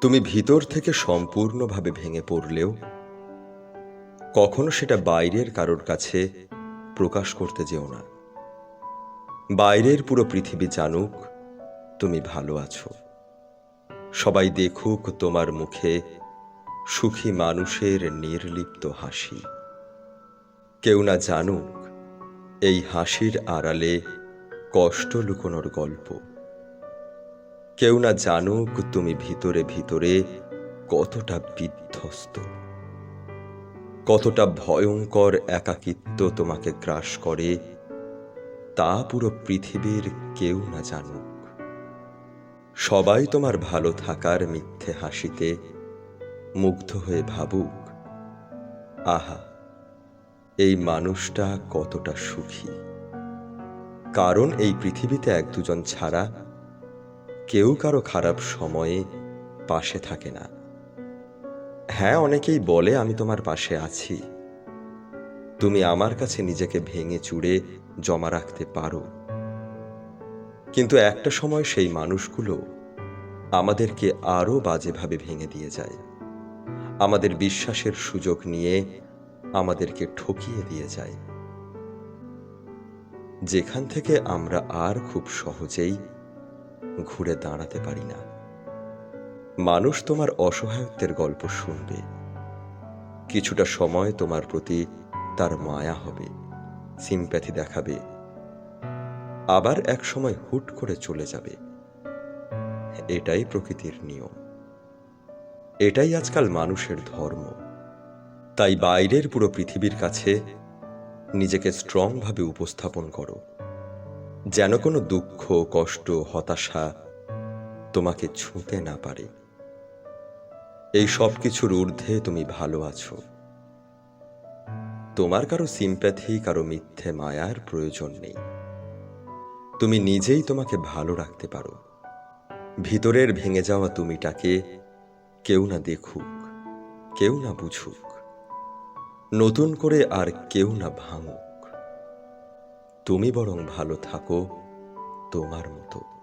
তুমি ভিতর থেকে সম্পূর্ণভাবে ভেঙে পড়লেও, কখনো সেটা বাইরের কারোর কাছে প্রকাশ করতে যেও না। বাইরের পুরো পৃথিবী জানুক, তুমি ভালো আছো। সবাই দেখুক তোমার মুখে সুখী মানুষের নির্লিপ্ত হাসি। কেউ না জানুক, এই হাসির আড়ালে কষ্ট লুকোনোর গল্প। কেউ না জানুক তুমি ভিতরে ভিতরে কতটা বিধ্বস্ত। কতটা ভয়ঙ্কর একাকিত্ব তোমাকে গ্রাস করে, তা পুরো পৃথিবীর কেউ না জানুক। সবাই তোমার ভালো থাকার মিথ্যে হাসিতে মুগ্ধ হয়ে ভাবুক, আহা, এই মানুষটা কতটা সুখী। কারণ এই পৃথিবীতে এক দুজন ছাড়া কেউ কারও খারাপ সময়ে পাশে থাকে না। হ্যাঁ অনেকেই বলে, আমি তোমার পাশে আছি। তুমি আমার কাছে নিজেকে ভেঙে চুড়ে জমা রাখতে পারো। কিন্তু একটা সময় সেই মানুষগুলো আমাদেরকে আরও বাজেভাবে ভেঙে দিয়ে যায়। আমাদের বিশ্বাসের সুযোগ নিয়ে আমাদেরকে ঠকিয়ে দিয়ে যায়। যেখান থেকে আমরা আর খুব সহজেই ঘুরে দাঁড়াতে পারি না। মানুষ তোমার অসহায়ত্বের গল্প শুনবে। কিছুটা সময় তোমার প্রতি তার মায়া হবে, সিম্প্যাথি দেখাবে। আবার এক সময় হুট করে চলে যাবে। এটাই প্রকৃতির নিয়ম। এটাই আজকাল মানুষের ধর্ম। তাই বাইরের পুরো পৃথিবীর কাছে নিজেকে স্ট্রংভাবে উপস্থাপন করো। যেন কোনো দুঃখ, কষ্ট, হতাশা তোমাকে ছুঁতে না পারে। এই সব কিছুর ঊর্ধ্বে তুমি ভালো আছো। তোমার কারও সিম্প্যাথি কারও মিথ্যে মায়ার প্রয়োজন নেই। তুমি নিজেই তোমাকে ভালো রাখতে পারো। ভিতরের ভেঙে যাওয়া তুমিটাকে কেউ না দেখুক, কেউ না বুঝুক। নতুন করে আর কেউ না ভাঙুক। তুমি বরং ভালো থাকো তোমার মতো।